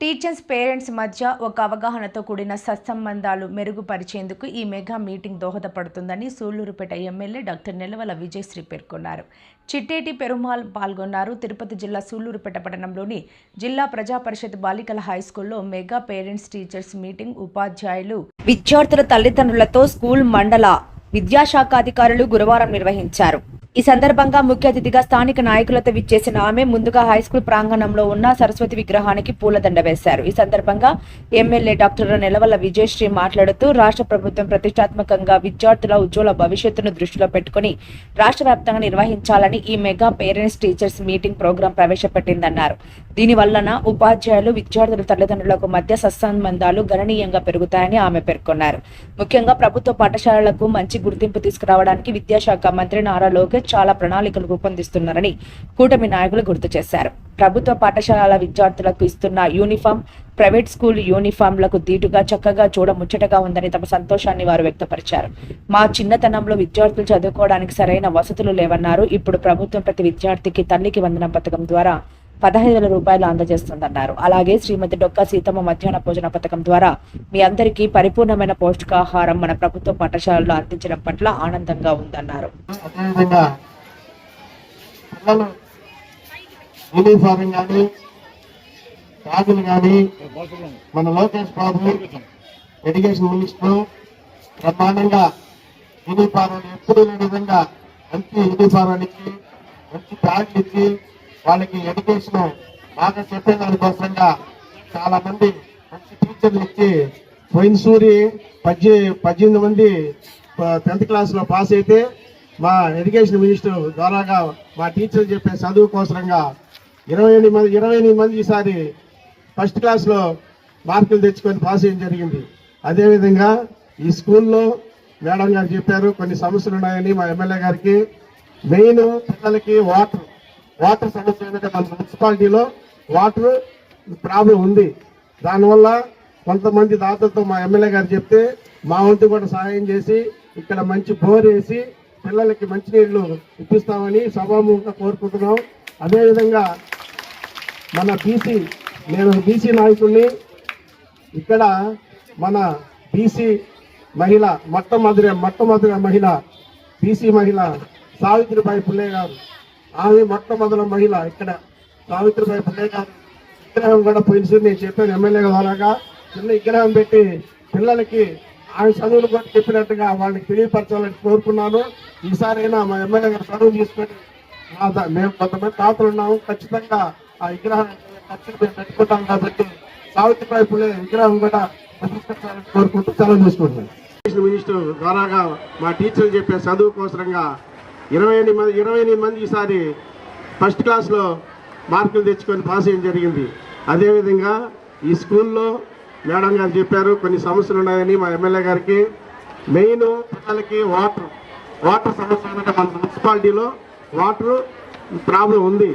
Teachers parents మధ్య ఒక అవగాహనతో కూడిన సత్సంబంధాలు మెరుగుపరిచేందుకు ఈ మెగా మీటింగ్ దోహదపడుతుందని సూళ్ళూరుపేట ఎమ్మెల్యే డాక్టర్ నిలవల విజయశ్రీ పేర్కొన్నారు. చిట్టేటి పెరుమాల్ పాల్గొన్నారు. తిరుపతి జిల్లా సూళ్ళూరుపేట పట్టణంలోని జిల్లా ప్రజా పరిషత్ బాలికల హై స్కూల్లో మెగా పేరెంట్స్ టీచర్స్ మీటింగ్ ఉపాధ్యాయులు విద్యార్థుల తల్లిదండ్రులతో స్కూల్ మండల విద్యాశాఖ అధికారులు గురువారం నిర్వహించారు. ఈ సందర్భంగా ముఖ్య అతిథిగా స్థానిక నాయకులతో విచ్చేసిన ఆమె ముందుగా హైస్కూల్ ప్రాంగణంలో ఉన్న సరస్వతి విగ్రహానికి పూలదండ వేశారు. ఈ సందర్భంగా ఎమ్మెల్యే డాక్టర్ నెలవల్ల విజయశ్రీ మాట్లాడుతూ రాష్ట్ర ప్రభుత్వం ప్రతిష్టాత్మకంగా విద్యార్థుల ఉజ్వల భవిష్యత్తును దృష్టిలో పెట్టుకుని రాష్ట్ర వ్యాప్తంగా నిర్వహించాలని ఈ mega parents teachers meeting program ప్రవేశపెట్టిందన్నారు. దీని వలన ఉపాధ్యాయులు విద్యార్థుల తల్లిదండ్రులకు మధ్య సత్సంబంధాలు గణనీయంగా పెరుగుతాయని ఆమె పేర్కొన్నారు. ముఖ్యంగా ప్రభుత్వ పాఠశాలలకు మంచి గుర్తింపు తీసుకురావడానికి విద్యాశాఖ మంత్రి నారా లోకేష్ చాలా ప్రణాళికలు రూపొందిస్తున్నారని కూటమి నాయకులు గుర్తు చేశారు. ప్రభుత్వ పాఠశాలల విద్యార్థులకు ఇస్తున్న యూనిఫామ్ ప్రైవేట్ స్కూల్ యూనిఫామ్లకు దీటుగా చక్కగా చూడ ముచ్చటగా ఉందని తమ సంతోషాన్ని వారు వ్యక్తపరిచారు. మా చిన్నతనంలో విద్యార్థులు చదువుకోవడానికి సరైన వసతులు లేవన్నారు. ఇప్పుడు ప్రభుత్వం ప్రతి విద్యార్థికి తల్లికి వందనం పథకం ద్వారా పదహైదు వేల రూపాయలు అందజేస్తుందన్నారు. అలాగే శ్రీమతి డొక్కా సీతమ్మ మధ్యాహ్న భోజన పథకం ద్వారా మీ అందరికీ పరిపూర్ణమైన పౌష్టికాహారం మన ప్రభుత్వ పాఠశాలలో అందించడం పట్ల ఆనందంగా ఉందన్నారు. అదేవిధంగా కానీ బ్యాగులు కానీ మన లోకేష్ బాబు ఎడ్యుకేషన్ మినిస్టర్ బ్రహ్మాండంగా యూనిఫారం ఎప్పుడు లేని విధంగా మంచి యూనిఫారం ఇచ్చి మంచి బ్యాగులు ఇచ్చి వాళ్ళకి ఎడ్యుకేషన్ బాగా చెప్పే దానికోసంగా చాలా మంది మంచి టీచర్లు ఇచ్చి పోయిన సూరి పద్దె పద్దెనిమిది మంది టెన్త్ క్లాస్లో పాస్ అయితే మా ఎడ్యుకేషన్ మినిస్టర్ ద్వారాగా మా టీచర్ చెప్పే చదువు కోసంగా ఇరవై ఎనిమిది మంది ఇరవై ఎనిమిది మంది ఈసారి ఫస్ట్ క్లాస్లో మార్కులు తెచ్చుకొని పాస్ చేయడం జరిగింది. అదేవిధంగా ఈ స్కూల్లో మేడం గారు చెప్పారు కొన్ని సమస్యలు ఉన్నాయని మా ఎమ్మెల్యే గారికి. మెయిన్ పిల్లలకి వాటర్ వాటర్ సమస్య ఏంటంటే మన మున్సిపాలిటీలో వాటర్ ప్రాబ్లం ఉంది. దానివల్ల కొంతమంది దాతలతో మా ఎమ్మెల్యే గారు చెప్తే మా వంతు కూడా సహాయం చేసి ఇక్కడ మంచి బోర్ వేసి పిల్లలకి మంచినీళ్ళు ఇప్పిస్తామని సభాముఖంగా కోరుకుంటున్నాం. అదేవిధంగా మన బీసీ నేను బీసీ నాయకుడిని ఇక్కడ మన బీసీ మహిళ మొట్టమొదటి మొట్టమొదటి మహిళ బీసీ మహిళ సావిత్రిబాయి పుల్లే గారు ఆమె మొట్టమొదటి మహిళ ఇక్కడ సావిత్రిబాయి పుల్లే గారు. విగ్రహం కూడా పోయినసారి నేను చెప్పాను ఎమ్మెల్యే ద్వారాగా చిన్న విగ్రహం పెట్టి పిల్లలకి ఆమె చదువులు కూడా చెప్పినట్టుగా వాళ్ళకి తెలియపరచాలని కోరుకున్నాను. ఈసారైనా మా ఎమ్మెల్యే గారు చదువు తీసుకొని మేము కొంతమంది తాతలు ఉన్నాము. ఖచ్చితంగా ఆ విగ్రహం ఖచ్చితంగా మేము పెట్టుకుంటాం కాబట్టి సావిత్రిబాయి పుల్లే విగ్రహం కూడా ప్రతిష్ఠించాలని కోరుకుంటూ సెలవు తీసుకుంటున్నాను. మినిస్టర్ ద్వారాగా మా టీచర్లు చెప్పే చదువు కోసరంగా ఇరవై ఎనిమిది మంది ఇరవై ఎనిమిది మంది ఈసారి ఫస్ట్ క్లాస్లో మార్కులు తెచ్చుకొని పాస్ చేయడం జరిగింది. అదేవిధంగా ఈ స్కూల్లో మేడం గారు చెప్పారు కొన్ని సమస్యలు ఉన్నాయని మా ఎమ్మెల్యే గారికి. మెయిన్ పిల్లలకి వాటర్ వాటర్ సమస్య ఏంటంటే మన మున్సిపాలిటీలో. వాటర్ ప్రాబ్లం ఉంది.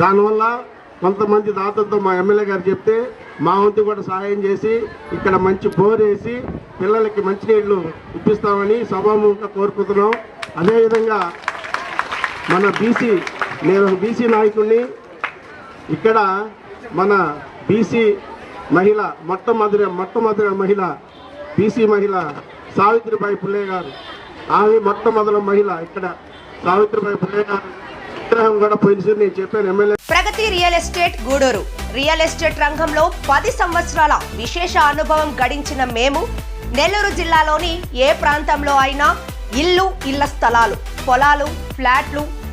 దానివల్ల కొంతమంది దాతలతో మా ఎమ్మెల్యే గారు చెప్తే మా వంతు కూడా సహాయం చేసి ఇక్కడ మంచి బోర్ వేసి పిల్లలకి మంచినీళ్ళు ఇప్పిస్తామని సభాముఖంగా కోరుకుంటున్నాం. అదేవిధంగా మన బీసీ నేను బీసీ నాయకుడిని. ఇక్కడ మన బీసీ మహిళ మొట్టమొదటి మొట్టమొదటి మహిళ బీసీ మహిళ సావిత్రిబాయి పుల్లే గారు. ఆమె మొట్టమొదటి మహిళ ఇక్కడ సావిత్రిబాయి పుల్లే గారు. విగ్రహం కూడా పోయింది నేను చెప్పాను MLA. Pragati real estate Gudur. Real estate రంగంలో పది సంవత్సరాల విశేష అనుభవం గడించిన మేము నెల్లూరు జిల్లాలోని ఏ ప్రాంతంలో అయినా ఇల్లు ఇళ్ళ స్థలాలు పొలాలు ఫ్లాట్లు